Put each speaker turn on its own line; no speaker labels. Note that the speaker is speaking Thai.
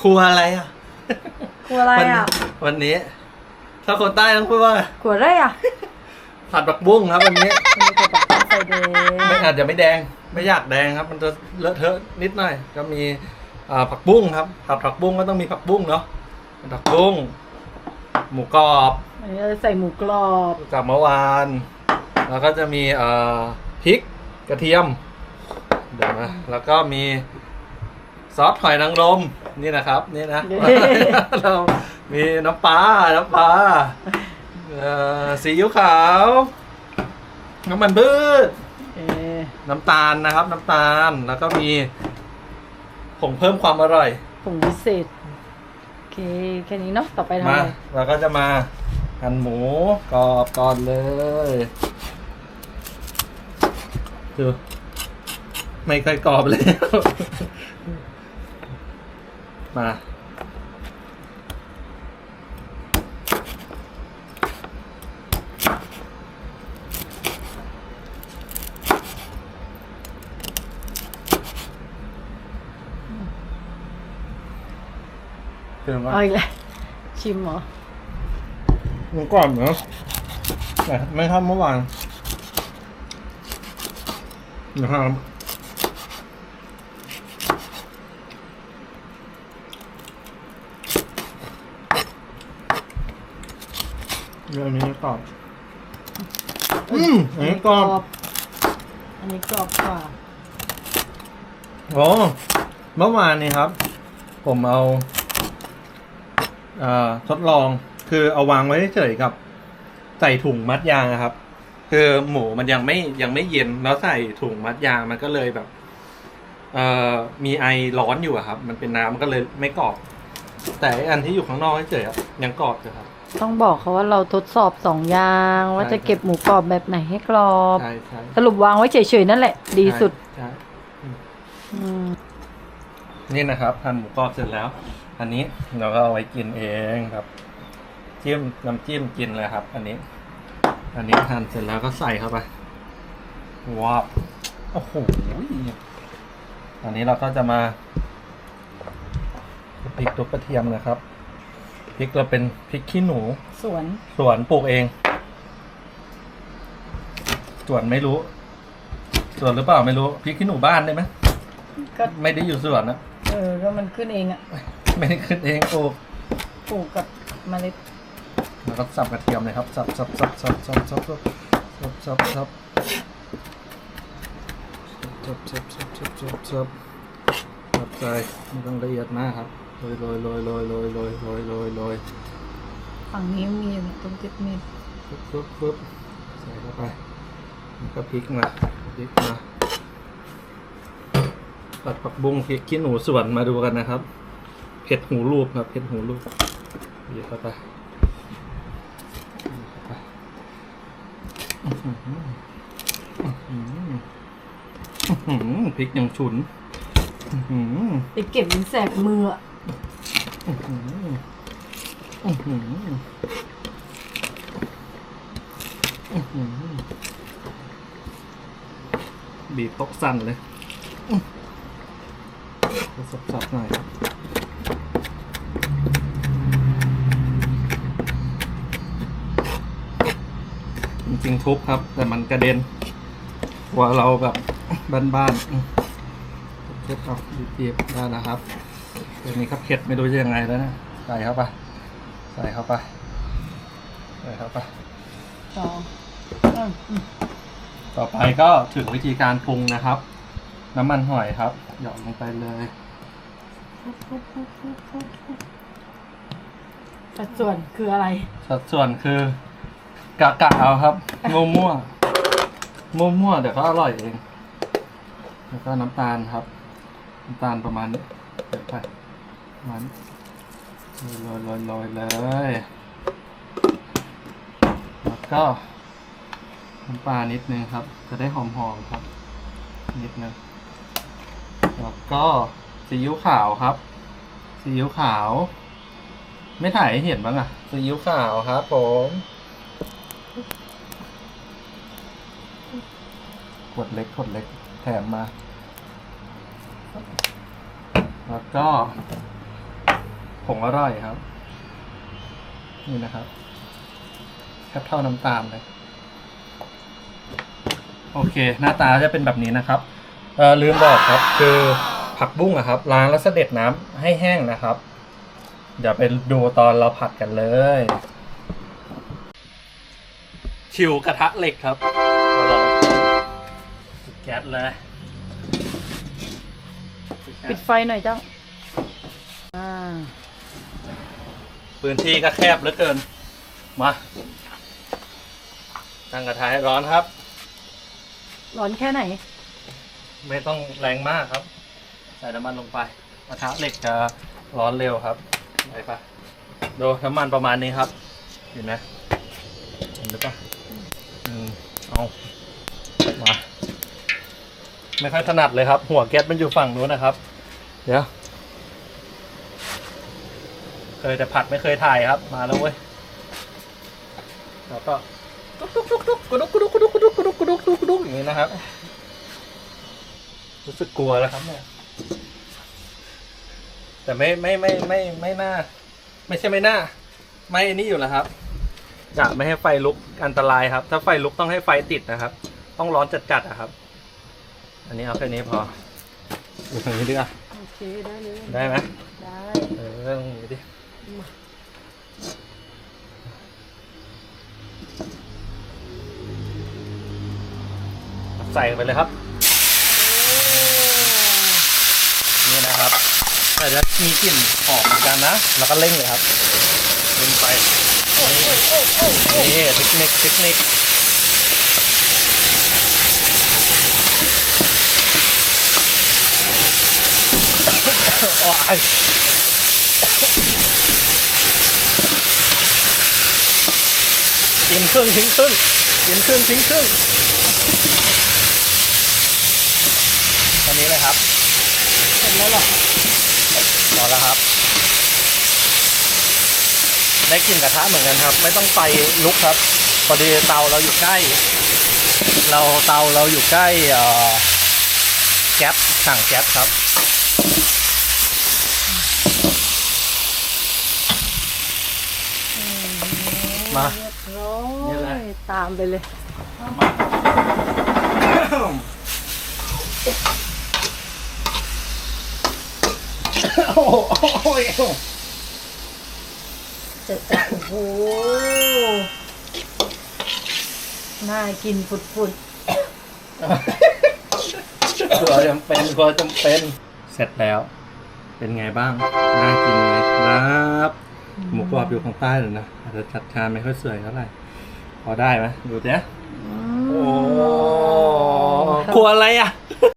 ครัวอะไรอะ
กลัวอะไรอะ
วันนี้ ถ้าคนใต้ต้องพูดว่า
กลัวอะไรอะ
ผัดผักบุ้งครับวันนี้
มันมีกระดาษใส่แดง
ไม่อาจจะไม่แดงไม่อยากแดงครับ มันจะเลอะเทอะนิดหน่อย ก็มีอ่าผักบุ้งครับผัดผักบุ้งก็ต้องมีผักบุ้งเนาะผักบุ้งหมูกรอบ
อันนี้เราใส่หมูกรอบ
จากเมื่อวาน แล้วก็จะมีเอ่อพริกกระเทียมเดี๋ยวนะแล้วก็มี ซอสหอยนางรมนี่นะครับนี่นะ เรามีน้ำปลาน้ำปลาเอ่อซีอิ๊วขาว น้ำมันพืช
เออ
น้ำตาลนะครับ น้ำตาลแล้วก็มีผงเพิ่มความอร่อย
ผงพิเศษโอเคแค่นี้เนาะต่อไปทำ
มา
อะไร
เราก็จะมาหั่นหมูกรอบก่อนเลยดูไม่ค่อยกรอบเลย มาคือว่า
เอาอีกแล้วชิมเหรอ
มันกรอบเหรอแต่ไม่ทำเมื่อวานนะครับ เรื่องนี้กรอบอืมอันนี้กรอบ
อันนี้กรอบกว่า
โอ้เมื่อวานนี้ครับ ผมเอาเอ่อทดลองคือเอาวางไว้เฉยๆกับใส่ถุงมัดยางอะครับ คือหมูมันยังไม่ยังไม่เย็นแล้วใส่ถุงมัดยางมันก็เลยแบบ เอ่อมีไอร้อนอยู่อะครับ มันเป็นน้ำมันก็เลยไม่กรอบ แต่ไอ้อันที่อยู่ข้างนอกเฉยๆอะยังกรอบอยู่ครับ
ต้องบอกเขาว่าเราทดสอบสองอย่าง ว่า
ใช่
จะเก็บหมูกรอบแบบไหนให้กรอบ
ใช่ใช่
สรุปวางไว้เฉยๆนั่นแหละ ดีสุด
ใช่
อืม
นี่นะครับทานหมูกรอบเสร็จแล้ว อันนี้เราก็เอาไว้กินเองครับจิ้มน้ำจิ้มกินเลยครับ อันนี้ อันนี้ทานเสร็จแล้วก็ใส่เข้าไปว้าวโอ้โหอันนี้เราก็จะมาพริกตัวกระเทียมนะครับพ ริกเราเป็นพริกขี้หนู
สวน
สวนปลูกเอง สวนไม่รู้ สวนหรือเปล่าไม่รู้พริกขี้หนูบ้านได้ไหม
ก็
ไม่ได้อยู่สวนนะ
เออก็มันขึ้นเองอะ
ไม่ได้ขึ้นเองปลูก
ปลูกกับเมล็ด
แล้วก็สับกระเทียมเลยครับสับสับสับสับสับสับสับสับสับสับสับสับสับสับสับสับสับใจไม่ต้องละเอียดมากครับ โรยโรยโรยโรยโรยโรยโรยโรยโรย
ฝั่งนี้มีอยู่ตรงเจ็ดเม็ด
ปึ๊บปึ๊บปึ๊บใส่เข้าไปแล้วก็พริกมาพริกมาตัดผักบุ้งพริกขี้หนูสวนมาดูกันนะครับเผ็ดหูรูปครับเผ็ดหูรูปเดี๋ยวเข้าไปอื้อหืออื้อหืออื้อหือพริกยังฉุนอื้อหือ
ไปเก็บมันแสบมือ อื
อหืออือหืออือหือบีบโต๊ะสั่นเลยสับๆหน่อยจริงๆทุบครับ แต่มันกระเด็นกว่าเราแบบบ้านๆเทุบเอาบีบๆได้นะครับ เดี๋ยวนี้ครับเผ็ดไม่รู้จะยังไงแล้วนะใส่เข้าไปใส่เข้าไปใส่เข้าไป
สองอืมอืม
ต่อไปก็ถึงวิธีการปรุงนะครับ น้ำมันหอยครับ หยอดลงไปเลย
สัดส่วนคืออะไร
สัดส่วนคือกะกะเอาครับมั่วมั่วมั่วมั่วๆเดี๋ยวก็อร่อยเอง แล้วก็น้ำตาลครับ น้ำตาลประมาณนี้เดี๋ยว ไปมาณนี้โรยโรยโรยโรยเลยแล้วก็น้ำปลานิดนึงครับ จะได้หอมๆครับ นิดนึงแล้วก็ซีอิ๊วขาวครับซีอิ๊วขาว ไม่ถ่ายให้เห็นบ้างอะซีอิ๊วขาวครับผมขวดเล็กขวดเล็กแถมมา แล้วก็ผงอร่อยครับ นี่นะครับแคบเท่าน้ำตาลเลยโอเค หน้าตาจะเป็นแบบนี้นะครับเออลืมบอกครับ คือผักบุ้งอะครับล้างแล้วเสด็จน้ำให้แห้งนะครับ เดี๋ยวไปดูตอนเราผัดกันเลย ชิวกระทะเหล็กครับมาลองแก๊สเลย
ปิดไฟหน่อยเจ้า อ่า
พื้นที่ก็แคบเหลือเกิน มาตั้งกระทะให้ร้อนครับ
ร้อนแค่ไหน
ไม่ต้องแรงมากครับ ใส่น้ำมันลงไปกระทะเหล็กจะร้อนเร็วครับไปปะดูน้ำมันประมาณนี้ครับ เห็นไหมเห็นหรือเปล่าอืมเอามา ไม่ค่อยถนัดเลยครับ หัวแก๊สมันอยู่ฝั่งนู้นนะครับ เดี๋ยว เคยแต่ผัดไม่เคยถ่ายครับ มาแล้วเว้ย แล้วก็ตุ๊กตุ๊กตุ๊กตุ๊กกระดุกกระดุกกระดุกกระดุกกระดุกกระดุกกระดุกกระดุกอย่างนี้นะครับ รู้สึกกลัวแล้วครับเนี่ย แต่ไม่ไม่ไม่ไม่ไม่น่า ไม่ใช่ไม่น่า ไม่อันนี้อยู่แล้วครับจะไม่ให้ไฟลุกอันตรายครับ ถ้าไฟลุกต้องให้ไฟติดนะครับ ต้องร้อนจัดๆอะครับ อันนี้เอาแค่นี้พอดูทางนี้ดีกว่า
โอ เคได้เลย
ได้ไหม
ได้
เออตรงนี้ดิใส่ไปเลยครับ นี่นะครับแต่จะมีกลิ่นหอมเหมือนกันนะ แล้วก็เร่งเลยครับเร่งไปนี่นี่เทคนิคเทคนิค โอ้ยกินครึ่งทิ้งครึ่งกินครึ่งทิ้งครึ่งตอนนี้เลยครับ
เสร็จแล้วเหรอ
รอแล้วครับ ได้กลิ่นกระทะเหมือนกันครับ ไม่ต้องไฟลุกครับพอดีเตาเราอยู่ใกล้ เราเตาเราอยู่ใกล้เอ่อแก๊สสั่งแก๊สครับ มา
เรียบร้อ
นี่แหละ
ยตามไปเลย
โอ้โห
จะจะโอ้โหน่ากินฝุด
กลัวจำเป็นกลัวจำเป็น เสร็จแล้ว เป็นไงบ้าง น่ากินไหมครับ
ๆ
หมูกรอบอยู่ข้างใต้เลยนะอาจจะจัดชานไม่ค่อยสวยเท่าไหร่พอได้ไหมดูเนี้ย
อื
โอ้
ม
กลัวอะไรอะ